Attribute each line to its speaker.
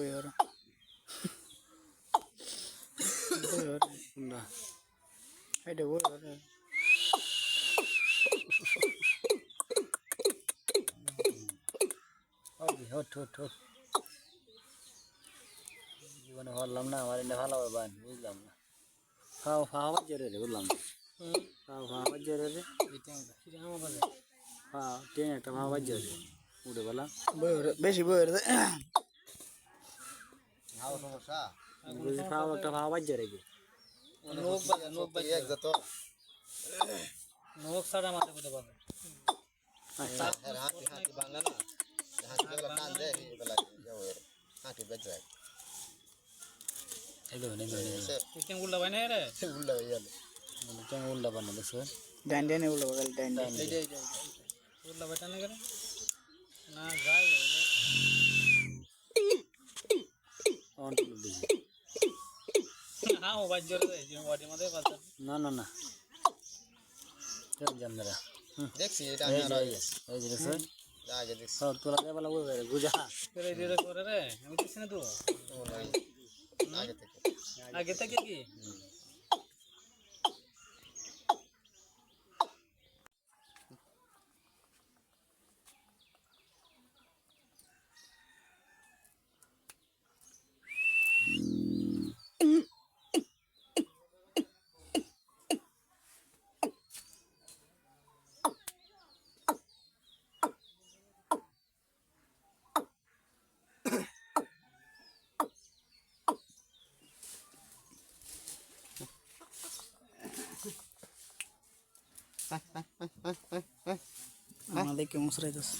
Speaker 1: বই ওরা বই ওরা
Speaker 2: না
Speaker 1: এটা বই ওরা
Speaker 2: ওই হট হট হট জীবনে ভাবলাম না আমার এটা ভালো হবে বুঝলাম না খাও খাওয়া জোরে রে বুঝলাম না খাও খাওয়া জোরে রে হ্যাঁ ট্রেন একটা খাওয়া জোরে উঠে বলা
Speaker 1: বেশি বই ওরা
Speaker 3: হাও সমস্যা
Speaker 2: বুঝি খাওয়া একটা খাওয়া জোরে কি
Speaker 4: নোক বাজে নোক বাজে
Speaker 3: এক যত
Speaker 4: নোক সারা মাথা করতে পারবে
Speaker 3: এর হাতি হাতি বাংলা না হাতি গুলো টান দেয় এই বেলা যাও এর হাতি বেজ যায়
Speaker 2: এই দেখুন এই দেখুন
Speaker 3: সে
Speaker 4: সিস্টেম গুলো ভাই না রে
Speaker 3: উল্লা হয়ে গেল
Speaker 2: ট্রেন উল্টা বানা দেখছো
Speaker 1: ডাইন ডাইনে উল্টো বগাল ডাইন ডাইন
Speaker 4: এই যে এই মধ্যে পাতা
Speaker 2: না না না।
Speaker 3: দেখছি এটা আমি
Speaker 2: যে এই যে
Speaker 3: আগে দেখছি।
Speaker 2: তোলা বলা বুঝবে গুজা
Speaker 4: করে রে আমি কিছু না তো।
Speaker 3: আগে থেকে।
Speaker 4: আগে থেকে। কি?
Speaker 1: আমাদেরকে মুসরাইতেছে